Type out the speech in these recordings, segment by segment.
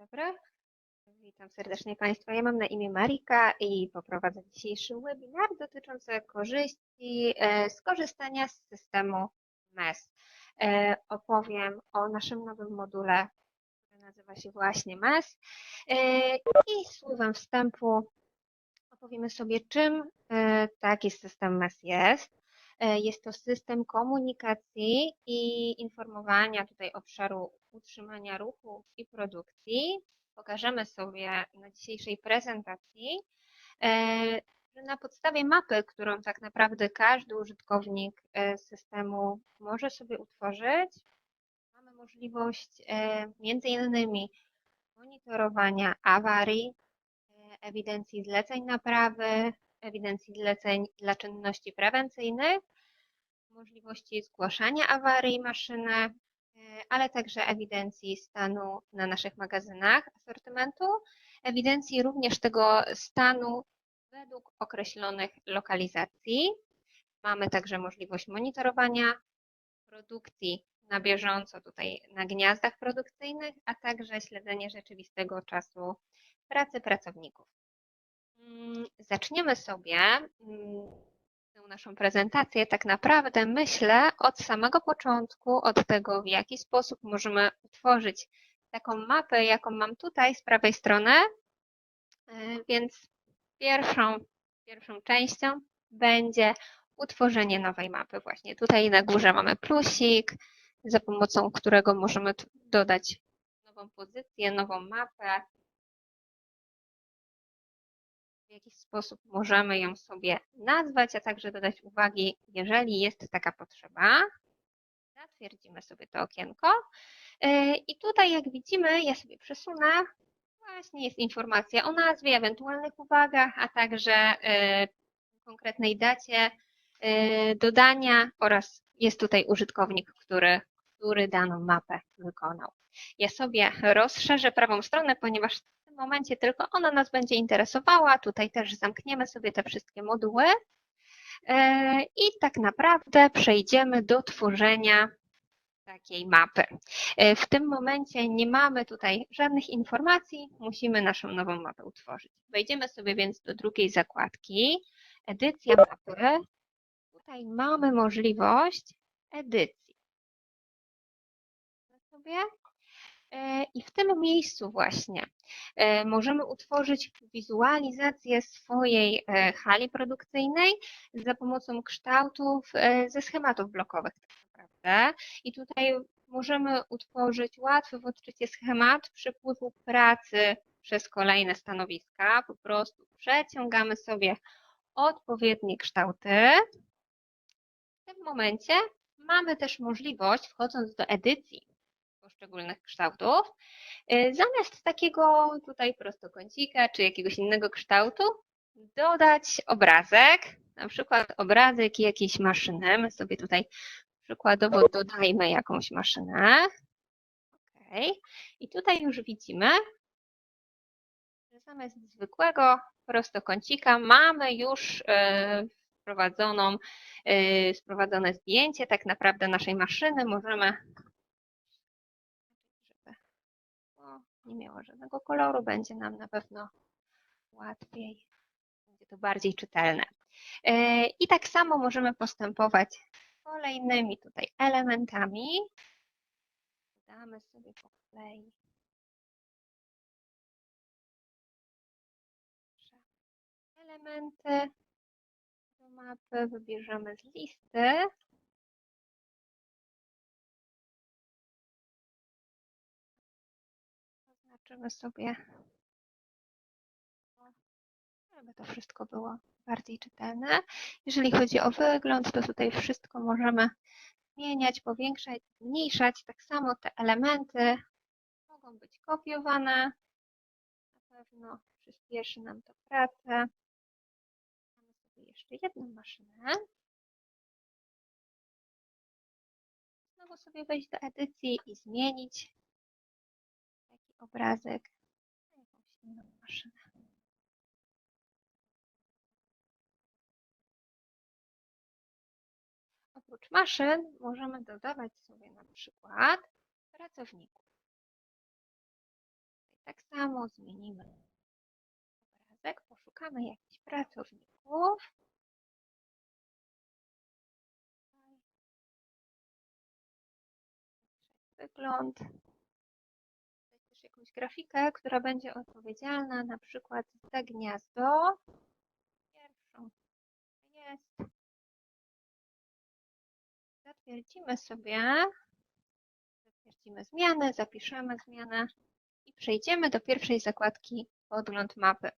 dobry. Witam serdecznie Państwa. Ja mam na imię Marika i poprowadzę dzisiejszy webinar dotyczący korzyści e, z systemu MES. E, Opowiem o naszym nowym module, który nazywa się właśnie MES. E, I słowem wstępu opowiemy sobie, czym taki system MES jest. Jest to system komunikacji i informowania tutaj obszaru utrzymania ruchu i produkcji. Pokażemy sobie na dzisiejszej prezentacji, e, że na podstawie mapy, którą tak naprawdę każdy użytkownik e, systemu może sobie utworzyć, mamy możliwość e, między innymi monitorowania awarii, ewidencji zleceń naprawy, ewidencji zleceń dla czynności prewencyjnych, możliwości zgłaszania awarii maszyny, ale także ewidencji stanu na naszych magazynach asortymentu, ewidencji również tego stanu według określonych lokalizacji. Mamy także możliwość monitorowania produkcji na bieżąco tutaj na gniazdach produkcyjnych, a także śledzenie rzeczywistego czasu pracy pracowników. Mm, Zaczniemy sobie mm, naszą prezentację tak naprawdę myślę od samego początku, od tego w jaki sposób możemy utworzyć taką mapę, jaką mam tutaj z prawej strony. E, Więc pierwszą, pierwszą częścią będzie utworzenie nowej mapy. Właśnie tutaj na górze mamy plusik, za pomocą którego możemy dodać nową pozycję, nową mapę. W jakiś sposób możemy ją sobie nazwać, a także dodać uwagi, jeżeli jest taka potrzeba. Zatwierdzimy sobie to okienko. Yy, I tutaj, jak widzimy, ja sobie przesunę. Właśnie jest informacja o nazwie, ewentualnych uwagach, a także yy, konkretnej dacie yy, dodania oraz jest tutaj użytkownik, który, który daną mapę wykonał. Ja sobie rozszerzę prawą stronę, ponieważ tym momencie tylko ona nas będzie interesowała. Tutaj też zamkniemy sobie te wszystkie moduły E, i tak naprawdę przejdziemy do tworzenia takiej mapy. E, W tym momencie nie mamy tutaj żadnych informacji, musimy naszą nową mapę utworzyć. Wejdziemy sobie więc do drugiej zakładki, edycja mapy. Tutaj mamy możliwość edycji. Sobie. E, I w tym miejscu właśnie e, możemy utworzyć wizualizację swojej e, hali produkcyjnej za pomocą kształtów ze schematów blokowych tak naprawdę. I tutaj możemy utworzyć łatwy w odczycie schemat przepływu pracy przez kolejne stanowiska. Po prostu przeciągamy sobie odpowiednie kształty. W tym momencie mamy też możliwość, wchodząc do edycji poszczególnych kształtów, y, zamiast takiego tutaj prostokącika czy jakiegoś innego kształtu, dodać obrazek, na przykład obrazek jakiejś maszyny. My sobie tutaj przykładowo dodajmy jakąś maszynę. OK. I tutaj już widzimy, że zamiast zwykłego prostokącika mamy już y, wprowadzoną, y, wprowadzone zdjęcie tak naprawdę naszej maszyny. Możemy nie miało żadnego koloru, będzie nam na pewno łatwiej, będzie to bardziej czytelne. E, I tak samo możemy postępować kolejnymi tutaj elementami. Damy sobie po kolei. Elementy do mapy wybierzemy z listy. Zaznaczymy sobie, żeby to wszystko było bardziej czytelne. Jeżeli chodzi o wygląd, to tutaj wszystko możemy zmieniać, powiększać, zmniejszać. Tak samo te elementy mogą być kopiowane. Na pewno przyspieszy nam to pracę. Mamy sobie jeszcze jedną maszynę. Znowu sobie wejść do edycji i zmienić obrazek na jakąś inną maszynę. Oprócz maszyn możemy dodawać sobie na przykład pracowników. Tak samo zmienimy obrazek, poszukamy jakichś pracowników. Wygląd. Grafikę, która będzie odpowiedzialna na przykład za gniazdo. Pierwszą jest. Zatwierdzimy sobie, zatwierdzimy zmianę, zapiszemy zmianę i przejdziemy do pierwszej zakładki podgląd mapy.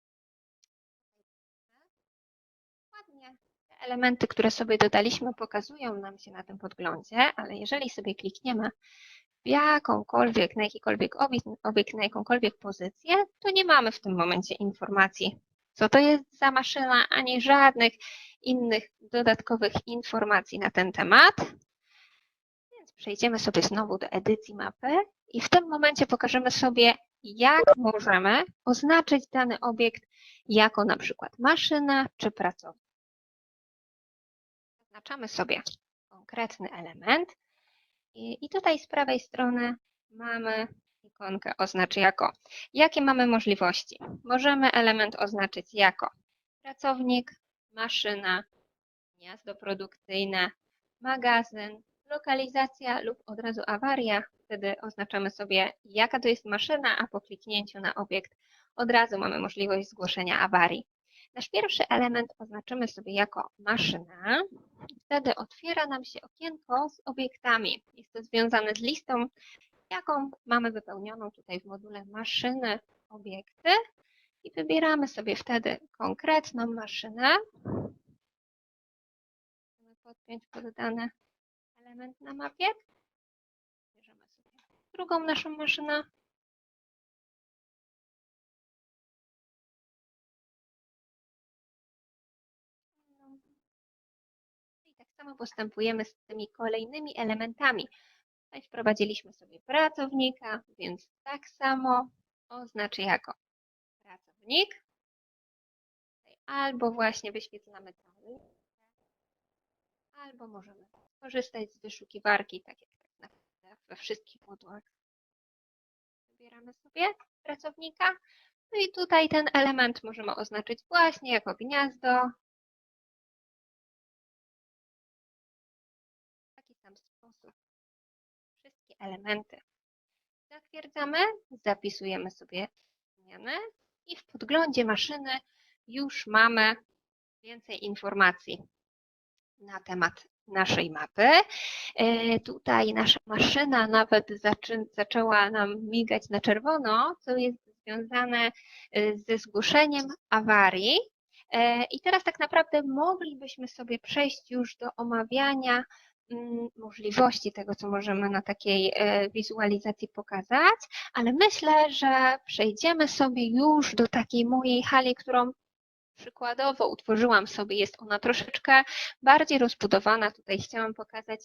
Ładnie te elementy, które sobie dodaliśmy, pokazują nam się na tym podglądzie, ale jeżeli sobie klikniemy jakąkolwiek, na jakikolwiek obiekt, na jakąkolwiek pozycję, to nie mamy w tym momencie informacji, co to jest za maszyna, ani żadnych innych dodatkowych informacji na ten temat. Więc przejdziemy sobie znowu do edycji mapy i w tym momencie pokażemy sobie, jak możemy oznaczyć dany obiekt jako na przykład maszyna czy pracownik. Zaznaczamy sobie konkretny element i, tutaj z prawej strony mamy ikonkę oznacz jako. Jakie mamy możliwości? Możemy element oznaczyć jako pracownik, maszyna, gniazdo produkcyjne, magazyn, lokalizacja lub od razu awaria. Wtedy oznaczamy sobie, jaka to jest maszyna, a po kliknięciu na obiekt od razu mamy możliwość zgłoszenia awarii. Nasz pierwszy element oznaczymy sobie jako maszyna. Wtedy otwiera nam się okienko z obiektami. Jest to związane z listą, jaką mamy wypełnioną tutaj w module maszyny, obiekty i wybieramy sobie wtedy konkretną maszynę. Chcemy podpiąć pod dany element na mapie. Bierzemy sobie drugą naszą maszynę. Samo postępujemy z tymi kolejnymi elementami. Tutaj wprowadziliśmy sobie pracownika, więc tak samo oznaczy jako pracownik. Albo właśnie wyświetlamy cały, albo możemy korzystać z wyszukiwarki, tak jak tak naprawdę we wszystkich modułach. Wybieramy sobie pracownika. No i tutaj ten element możemy oznaczyć właśnie jako gniazdo. Elementy zatwierdzamy, zapisujemy sobie zmiany i w podglądzie maszyny już mamy więcej informacji na temat naszej mapy. E, Tutaj nasza maszyna nawet zaczę, zaczęła nam migać na czerwono, co jest związane e, ze zgłoszeniem awarii. E, I teraz tak naprawdę moglibyśmy sobie przejść już do omawiania możliwości tego, co możemy na takiej e, wizualizacji pokazać, ale myślę, że przejdziemy sobie już do takiej mojej hali, którą przykładowo utworzyłam sobie. Jest ona troszeczkę bardziej rozbudowana. Tutaj chciałam pokazać,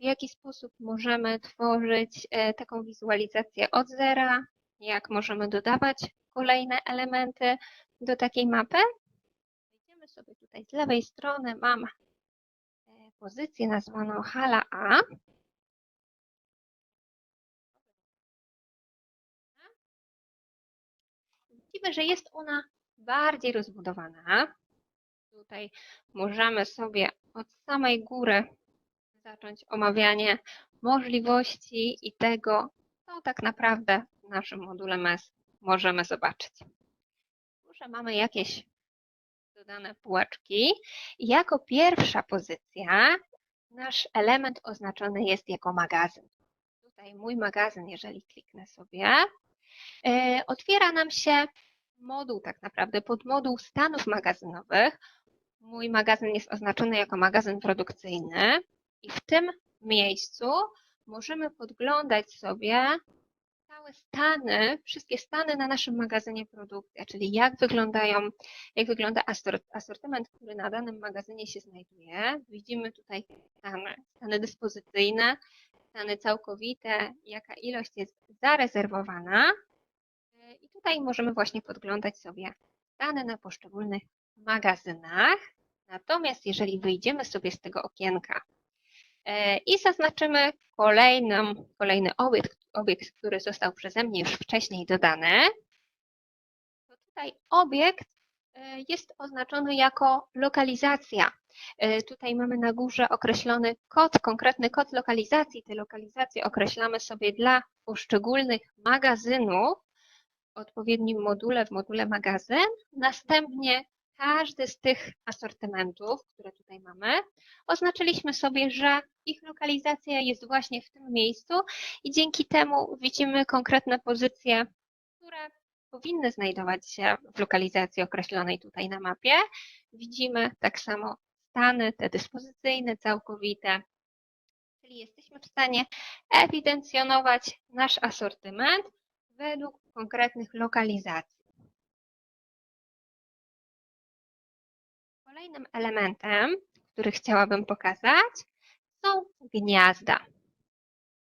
w jaki sposób możemy tworzyć e, taką wizualizację od zera, jak możemy dodawać kolejne elementy do takiej mapy. Wejdziemy sobie tutaj z lewej strony, mam pozycję nazwaną hala A. Widzimy, że jest ona bardziej rozbudowana. Tutaj możemy sobie od samej góry zacząć omawianie możliwości i tego, co tak naprawdę w naszym module MES możemy zobaczyć. Górze mamy jakieś dodane półeczki. Jako pierwsza pozycja nasz element oznaczony jest jako magazyn. Tutaj mój magazyn, jeżeli kliknę sobie, e, otwiera nam się moduł tak naprawdę, podmoduł stanów magazynowych. Mój magazyn jest oznaczony jako magazyn produkcyjny i w tym miejscu możemy podglądać sobie całe stany, wszystkie stany na naszym magazynie produkcja, czyli jak wyglądają, jak wygląda asortyment, który na danym magazynie się znajduje. Widzimy tutaj stany, stany dyspozycyjne, stany całkowite, jaka ilość jest zarezerwowana i tutaj możemy właśnie podglądać sobie dane na poszczególnych magazynach. Natomiast jeżeli wyjdziemy sobie z tego okienka e, i zaznaczymy kolejny, kolejny obiekt, obiekt, który został przeze mnie już wcześniej dodany, to tutaj obiekt e, jest oznaczony jako lokalizacja. E, Tutaj mamy na górze określony kod, konkretny kod lokalizacji. Te lokalizacje określamy sobie dla poszczególnych magazynów w odpowiednim module, w module magazyn. Następnie każdy z tych asortymentów, które tutaj mamy, oznaczyliśmy sobie, że ich lokalizacja jest właśnie w tym miejscu i dzięki temu widzimy konkretne pozycje, które powinny znajdować się w lokalizacji określonej tutaj na mapie. Widzimy tak samo stany, te dyspozycyjne, całkowite, czyli jesteśmy w stanie ewidencjonować nasz asortyment według konkretnych lokalizacji. Kolejnym elementem, który chciałabym pokazać, są gniazda.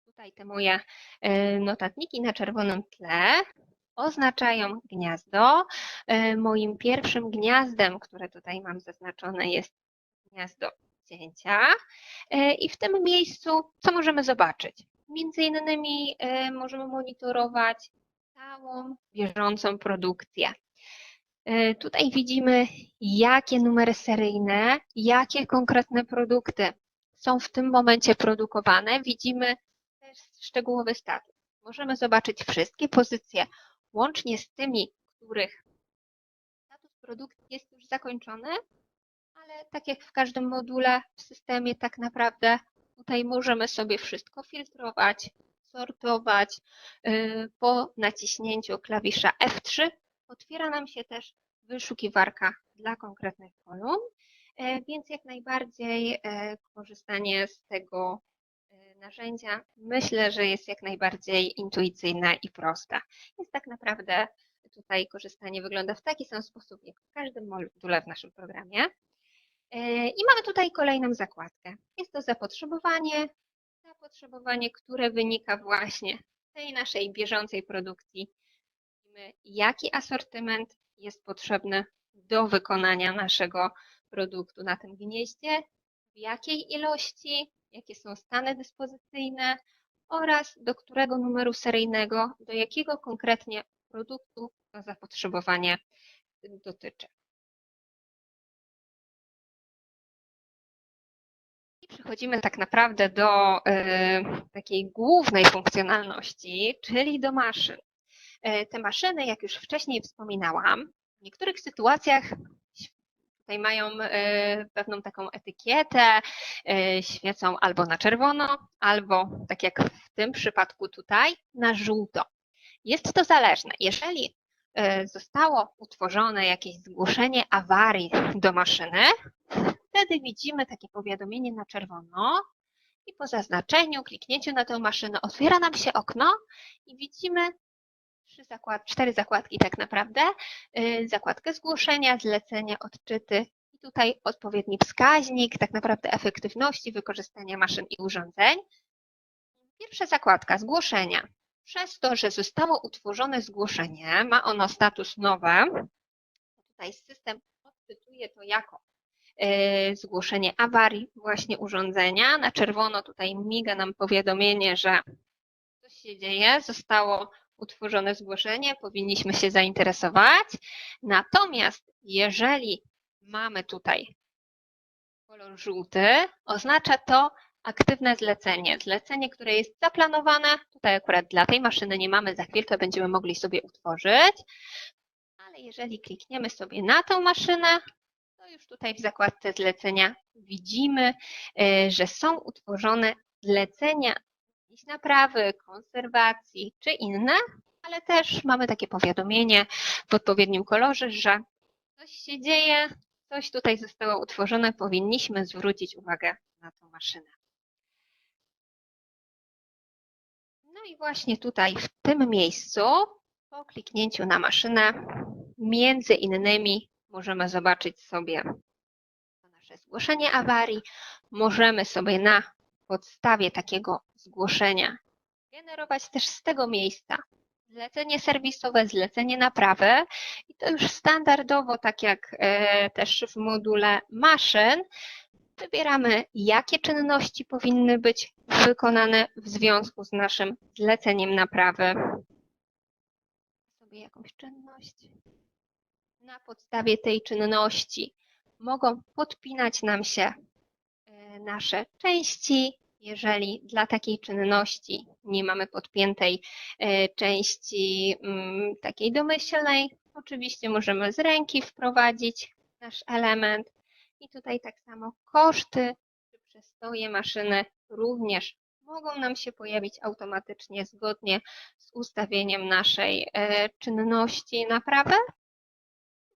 Tutaj te moje y, notatniki na czerwonym tle oznaczają gniazdo. Y, Moim pierwszym gniazdem, które tutaj mam zaznaczone, jest gniazdo cięcia. Y, I w tym miejscu co możemy zobaczyć? Między innymi możemy monitorować całą bieżącą produkcję. Y, Tutaj widzimy, jakie numery seryjne, jakie konkretne produkty są w tym momencie produkowane. Widzimy też szczegółowy status. Możemy zobaczyć wszystkie pozycje, łącznie z tymi, których status produkcji jest już zakończony, ale tak jak w każdym module w systemie, tak naprawdę tutaj możemy sobie wszystko filtrować, sortować. Y, Po naciśnięciu klawisza F3 otwiera nam się też wyszukiwarka dla konkretnych kolumn, e, więc jak najbardziej e, korzystanie z tego e, narzędzia myślę, że jest jak najbardziej intuicyjne i proste. Jest tak naprawdę tutaj korzystanie wygląda w taki sam sposób jak w każdym module w naszym programie. I mamy tutaj kolejną zakładkę. Jest to zapotrzebowanie, zapotrzebowanie, które wynika właśnie z tej naszej bieżącej produkcji. Widzimy, jaki asortyment jest potrzebny do wykonania naszego produktu na tym gnieździe, w jakiej ilości, jakie są stany dyspozycyjne oraz do którego numeru seryjnego, do jakiego konkretnie produktu to zapotrzebowanie dotyczy. Przechodzimy tak naprawdę do y, takiej głównej funkcjonalności, czyli do maszyn. Y, Te maszyny, jak już wcześniej wspominałam, w niektórych sytuacjach tutaj mają y, pewną taką etykietę, y, świecą albo na czerwono, albo tak jak w tym przypadku tutaj, na żółto. Jest to zależne. Jeżeli zostało utworzone jakieś zgłoszenie awarii do maszyny, wtedy widzimy takie powiadomienie na czerwono i po zaznaczeniu, kliknięciu na tę maszynę otwiera nam się okno i widzimy trzy zakład, cztery zakładki tak naprawdę. Yy, Zakładkę zgłoszenia, zlecenie, odczyty i tutaj odpowiedni wskaźnik tak naprawdę efektywności wykorzystania maszyn i urządzeń. Pierwsza zakładka, zgłoszenia. Przez to, że zostało utworzone zgłoszenie, ma ono status nowe, tutaj system odczytuje to jako e, zgłoszenie awarii właśnie urządzenia. Na czerwono tutaj miga nam powiadomienie, że coś się dzieje, zostało utworzone zgłoszenie, powinniśmy się zainteresować. Natomiast jeżeli mamy tutaj kolor żółty, oznacza to aktywne zlecenie. Zlecenie, które jest zaplanowane, tutaj akurat dla tej maszyny nie mamy, za chwilkę będziemy mogli sobie utworzyć, ale jeżeli klikniemy sobie na tą maszynę, to już tutaj w zakładce zlecenia widzimy, y, że są utworzone zlecenia jakiejś naprawy, konserwacji czy inne, ale też mamy takie powiadomienie w odpowiednim kolorze, że coś się dzieje, coś tutaj zostało utworzone, powinniśmy zwrócić uwagę na tą maszynę. No i właśnie tutaj w tym miejscu po kliknięciu na maszynę między innymi możemy zobaczyć sobie nasze zgłoszenie awarii. Możemy sobie na podstawie takiego zgłoszenia generować też z tego miejsca zlecenie serwisowe, zlecenie naprawy i to już standardowo, tak jak e, też w module maszyn, wybieramy jakie czynności powinny być wykonane w związku z naszym zleceniem naprawy. Sobie jakąś czynność. Na podstawie tej czynności mogą podpinać nam się nasze części. Jeżeli dla takiej czynności nie mamy podpiętej e, części mm, takiej domyślnej, oczywiście możemy z ręki wprowadzić nasz element. I tutaj tak samo koszty czy przestoje maszyny również mogą nam się pojawić automatycznie zgodnie z ustawieniem naszej e, czynności naprawy.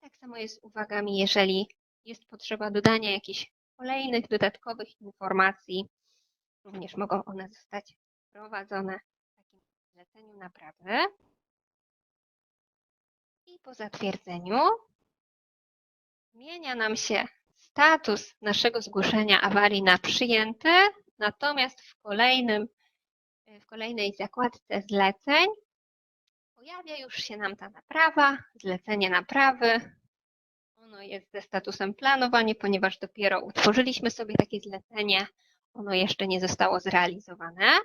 Tak samo jest z uwagami, jeżeli jest potrzeba dodania jakichś kolejnych dodatkowych informacji, również mogą one zostać wprowadzone w takim zleceniu naprawy. I po zatwierdzeniu zmienia nam się status naszego zgłoszenia awarii na przyjęty, natomiast w kolejnym, w kolejnej zakładce zleceń pojawia już się nam ta naprawa, zlecenie naprawy. Ono jest ze statusem planowanie, ponieważ dopiero utworzyliśmy sobie takie zlecenie, ono jeszcze nie zostało zrealizowane.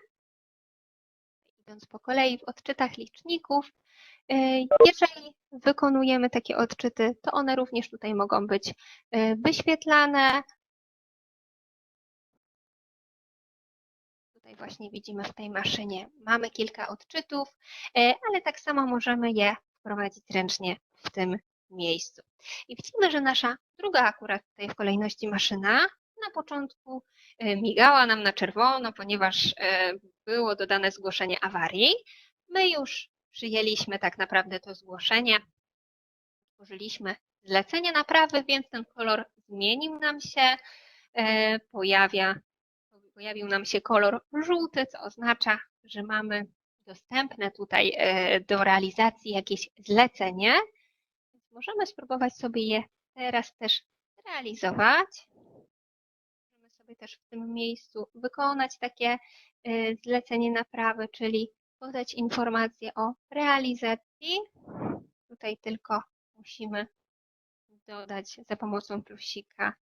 Idąc po kolei w odczytach liczników, y, jeżeli wykonujemy takie odczyty, to one również tutaj mogą być y, wyświetlane. Tutaj właśnie widzimy w tej maszynie mamy kilka odczytów, y, ale tak samo możemy je wprowadzić ręcznie w tym miejscu. I widzimy, że nasza druga akurat tutaj w kolejności maszyna na początku migała nam na czerwono, ponieważ było dodane zgłoszenie awarii. My już przyjęliśmy tak naprawdę to zgłoszenie, tworzyliśmy zlecenie naprawy, więc ten kolor zmienił nam się, e, pojawia, pojawił nam się kolor żółty, co oznacza, że mamy dostępne tutaj e, do realizacji jakieś zlecenie. Możemy spróbować sobie je teraz też realizować. Możemy sobie też w tym miejscu wykonać takie e, zlecenie naprawy, czyli podać informację o realizacji. Tutaj tylko musimy dodać za pomocą plusika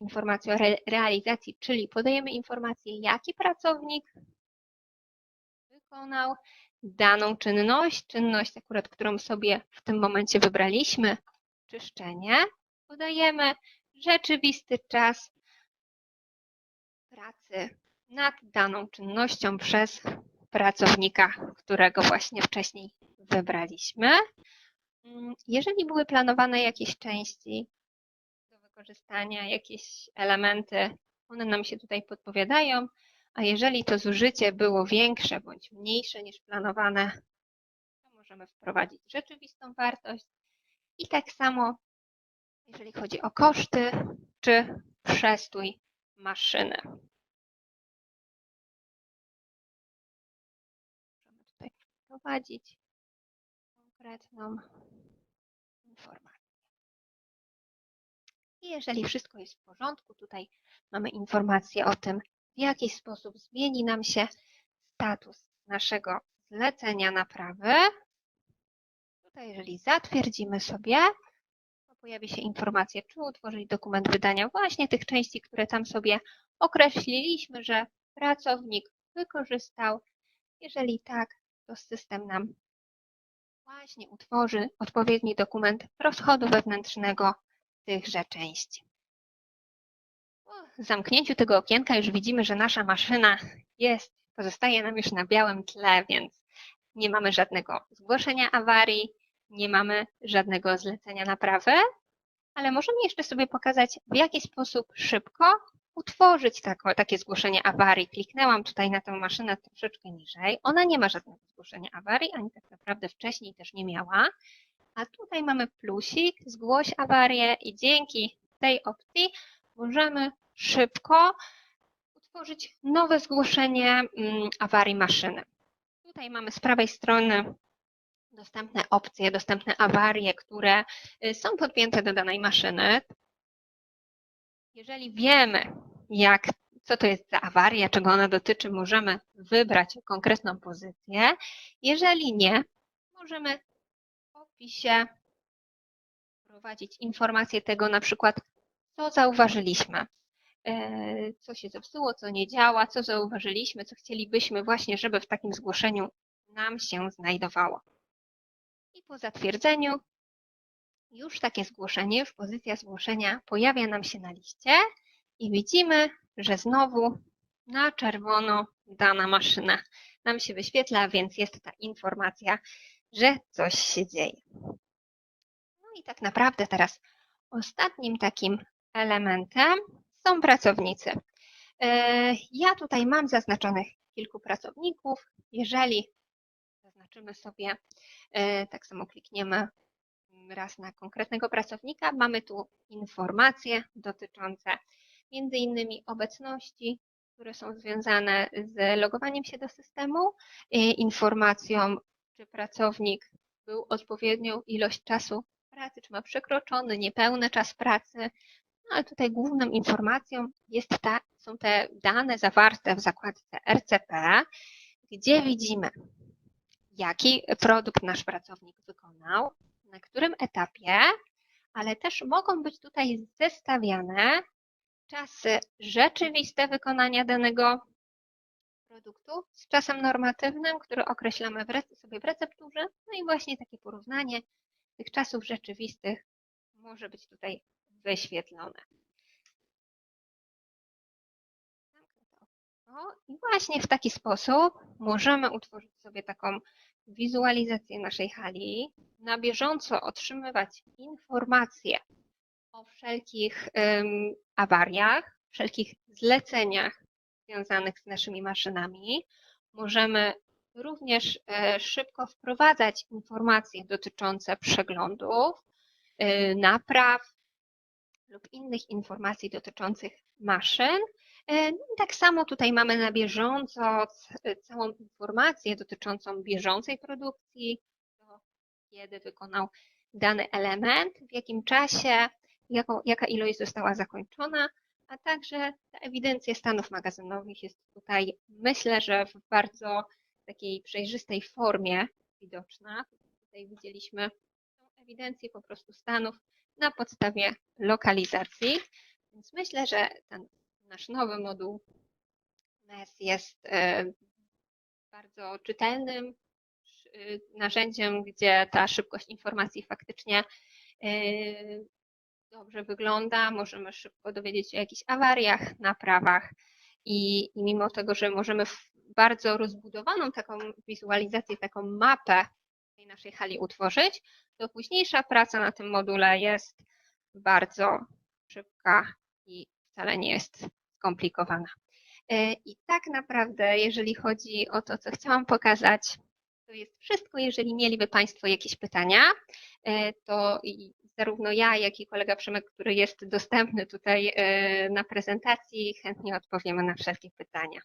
informację o re realizacji, czyli podajemy informację, jaki pracownik wykonał daną czynność, czynność akurat, którą sobie w tym momencie wybraliśmy, czyszczenie. Podajemy rzeczywisty czas pracy nad daną czynnością przez pracownika, którego właśnie wcześniej wybraliśmy. Mm, jeżeli były planowane jakieś części do wykorzystania, jakieś elementy, one nam się tutaj podpowiadają, a jeżeli to zużycie było większe bądź mniejsze niż planowane, to możemy wprowadzić rzeczywistą wartość. I tak samo, jeżeli chodzi o koszty czy przestój maszyny. Możemy tutaj wprowadzić konkretną informację. I jeżeli wszystko jest w porządku, tutaj mamy informację o tym, w jaki sposób zmieni nam się status naszego zlecenia naprawy. Tutaj, jeżeli zatwierdzimy sobie, to pojawi się informacja, czy utworzyć dokument wydania właśnie tych części, które tam sobie określiliśmy, że pracownik wykorzystał. Jeżeli tak, to system nam właśnie utworzy odpowiedni dokument rozchodu wewnętrznego tychże części. Zamknięciu tego okienka już widzimy, że nasza maszyna jest, pozostaje nam już na białym tle, więc nie mamy żadnego zgłoszenia awarii, nie mamy żadnego zlecenia naprawy, ale możemy jeszcze sobie pokazać, w jaki sposób szybko utworzyć tako, takie zgłoszenie awarii. Kliknęłam tutaj na tę maszynę troszeczkę niżej. Ona nie ma żadnego zgłoszenia awarii, ani tak naprawdę wcześniej też nie miała. A tutaj mamy plusik, zgłoś awarię i dzięki tej opcji możemy szybko utworzyć nowe zgłoszenie mm, awarii maszyny. Tutaj mamy z prawej strony dostępne opcje, dostępne awarie, które y, są podpięte do danej maszyny. Jeżeli wiemy, jak, co to jest za awaria, czego ona dotyczy, możemy wybrać konkretną pozycję. Jeżeli nie, możemy w opisie wprowadzić informację tego, na przykład, co zauważyliśmy. E, co się zepsuło, co nie działa, co zauważyliśmy, co chcielibyśmy właśnie, żeby w takim zgłoszeniu nam się znajdowało. I po zatwierdzeniu już takie zgłoszenie, już pozycja zgłoszenia pojawia nam się na liście i widzimy, że znowu na czerwono dana maszyna nam się wyświetla, więc jest ta informacja, że coś się dzieje. No i tak naprawdę teraz ostatnim takim elementem są pracownicy. E, Ja tutaj mam zaznaczonych kilku pracowników. Jeżeli zaznaczymy sobie, e, tak samo klikniemy raz na konkretnego pracownika, mamy tu informacje dotyczące między innymi obecności, które są związane z logowaniem się do systemu, informacją, czy pracownik był odpowiednią ilość czasu pracy, czy ma przekroczony, niepełny czas pracy. No ale tutaj główną informacją jest ta, są te dane zawarte w zakładce RCP, gdzie widzimy, jaki produkt nasz pracownik wykonał, na którym etapie, ale też mogą być tutaj zestawiane czasy rzeczywiste wykonania danego produktu z czasem normatywnym, który określamy w sobie w recepturze. No i właśnie takie porównanie tych czasów rzeczywistych może być tutaj wyświetlone. Zamknę to okno. I właśnie w taki sposób możemy utworzyć sobie taką wizualizację naszej hali, na bieżąco otrzymywać informacje o wszelkich em, awariach, wszelkich zleceniach związanych z naszymi maszynami. Możemy również e, szybko wprowadzać informacje dotyczące przeglądów, e, napraw lub innych informacji dotyczących maszyn. E, no Tak samo tutaj mamy na bieżąco całą informację dotyczącą bieżącej produkcji, kiedy wykonał dany element, w jakim czasie, jaka ilość została zakończona, a także ta ewidencja stanów magazynowych jest tutaj, myślę, że w bardzo takiej przejrzystej formie widoczna. Tutaj widzieliśmy ewidencję po prostu stanów na podstawie lokalizacji, więc myślę, że ten nasz nowy moduł MES jest e, bardzo czytelnym sz- narzędziem, gdzie ta szybkość informacji faktycznie e, dobrze wygląda. Możemy szybko dowiedzieć się o jakichś awariach, naprawach i, i mimo tego, że możemy bardzo rozbudowaną taką wizualizację, taką mapę tej naszej hali utworzyć, to późniejsza praca na tym module jest bardzo szybka i wcale nie jest skomplikowana. E, I tak naprawdę, jeżeli chodzi o to, co chciałam pokazać, to jest wszystko. Jeżeli mieliby Państwo jakieś pytania, e, to zarówno ja, jak i kolega Przemek, który jest dostępny tutaj e, na prezentacji, chętnie odpowiemy na wszelkie pytania.